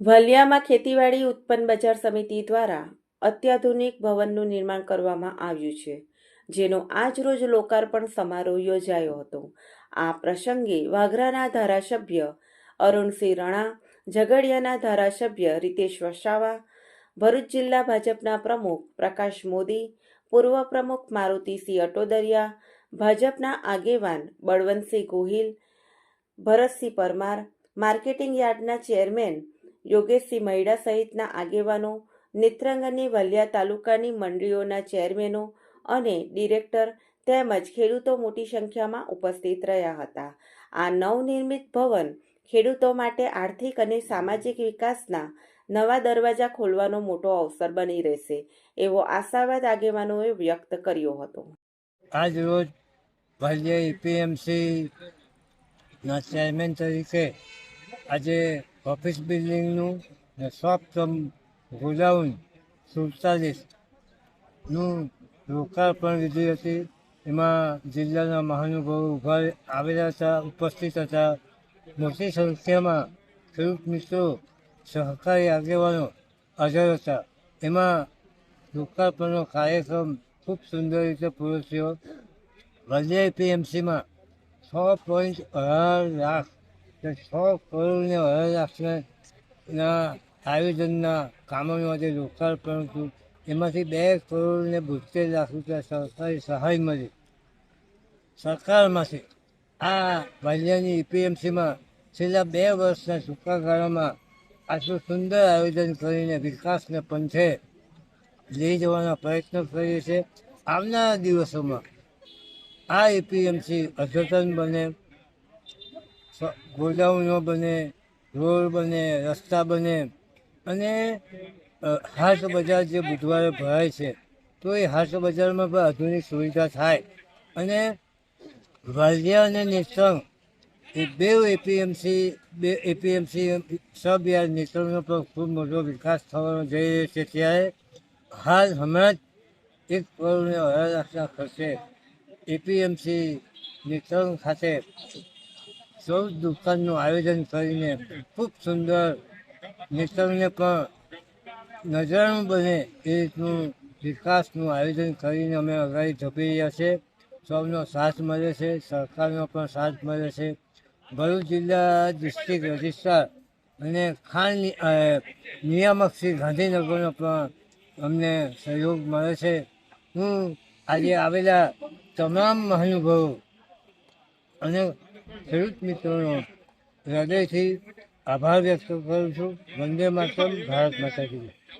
વલિયામાં ખેતીવાડી ઉત્પન્ન બજાર સમિતિ દ્વારા અત્યાધુનિક ભવનનું નિર્માણ કરવામાં આવ્યું છે, જેનો આજરોજ લોકાર્પણ સમારોહ યોજાયો હતો. આ પ્રસંગે વાઘરાના ધારાસભ્ય અરુણસિંહ રણા, ઝઘડિયાના ધારાસભ્ય રીતેશ વસાવા ભરૂચ જિલ્લા ભાજપના પ્રમુખ પ્રકાશ મોદી, પૂર્વ પ્રમુખ મારુતિસિંહ અટોદરિયા, ભાજપના આગેવાન બળવંતસિંહ ગોહિલ, ભરતસિંહ પરમાર, માર્કેટિંગ યાર્ડના ચેરમેન યોગેશસિંહ મૈડા સહિતના આગેવાનો, નેત્રંગની વલિયા તાલુકાની મંડળીઓના ચેરમેનો અને ડિરેક્ટર તેમજ ખેડૂતો મોટી સંખ્યામાં ઉપસ્થિત રહ્યા હતા. આ નવનિર્મિત ભવન ખેડૂતો માટે આર્થિક અને સામાજિક વિકાસના નવા દરવાજા ખોલવાનો મોટો અવસર બની રહેશે, એવો આશાવાદ આગેવાનોએ વ્યક્ત કર્યો હતો. આજ રોજ ભલ્ય એપીએમસી ના ચેરમેન તરીકે આજે ઓફિસ બિલ્ડિંગનું ને શોપ કમ ગોડાઉન સુડતાલીસનું લોકાર્પણ વિધિ હતી. એમાં જિલ્લાના મહાનુભાવો ઊભા આવેલા હતા, ઉપસ્થિત હતા. મોટી સંખ્યામાં ખેડૂત મિત્રો, સહકારી આગેવાનો હાજર હતા. એમાં લોકાર્પણનો કાર્યક્રમ ખૂબ સુંદર રીતે પૂરો થયો. વલિયા પીએમસીમાં છ પોઈન્ટ અઢાર લાખ કે છ કરોડ ને અઢાર લાખના આયોજનના કામોનું માટે લોકાર્પણ હતું એમાંથી બે કરોડને બોતેર લાખ રૂપિયા સરકારી સહાય મળી. સરકારમાંથી આ વલિયાની ઈપીએમસીમાં છેલ્લા બે વર્ષના ટૂંકા ગાળામાં આટલું સુંદર આયોજન કરીને વિકાસને પંથે લઈ જવાના પ્રયત્નો કરીએ છીએ આવનારા દિવસોમાં આ એપીએમસી અદ્યતન બને. ગોડાઉનો બને, રોડ બને, રસ્તા બને અને હાટ બજાર જે બુધવારે ભરાય છે, તો એ હાટ બજારમાં પણ આધુનિક સુવિધા થાય અને વાલિયા અને નેત્રંગ એ બે એપીએમસી બે એપીએમસી સબ યાર નેત્રંગનો પણ ખૂબ મોટો વિકાસ થવાનો જઈ રહ્યો છે ત્યારે હાલ હમણાં જ એક કરોડને અઢાર લાખના ખર્ચે એપીએમસી નેત્રંગ ખાતે ચૌદ દુકાનનું આયોજન કરીને ખૂબ સુંદર નેત્રંગને પણ નજરાણું બને એ રીતનું વિકાસનું આયોજન કરીને અમે અગાડી ધપી રહ્યા છે. સૌનો સાથ મળે છે, સરકારનો પણ સાથ મળે છે. ભરૂચ જિલ્લા ડિસ્ટ્રિક્ટ રજિસ્ટ્રાર અને ખાન નિયામક શ્રી ગાંધીનગરનો પણ અમને સહયોગ મળે છે. હું આજે આવેલા તમામ મહાનુભાવો અને ખેડૂત મિત્રોનો હૃદયથી આભાર વ્યક્ત કરું છું વંદે માતરમ ભારત માતા કી.